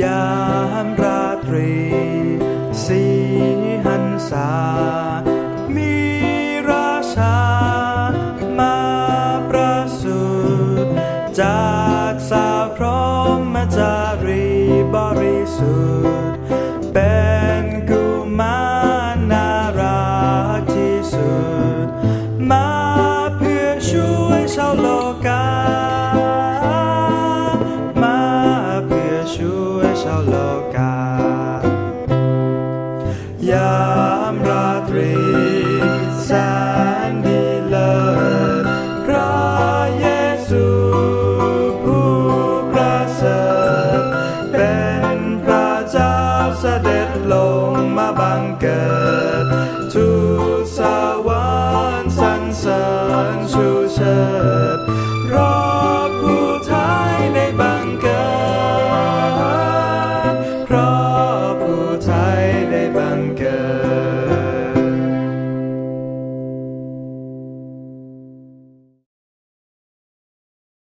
ยามราตรีสีหันษามีราชามาประสูติจา โลกายามราตรีแสนดีเลิศพระเยซูผู้ประเสริฐเป็นพระเจ้าเสด็จลงมาบังเกิดทูสวรรค์สรรสริชูเชิญ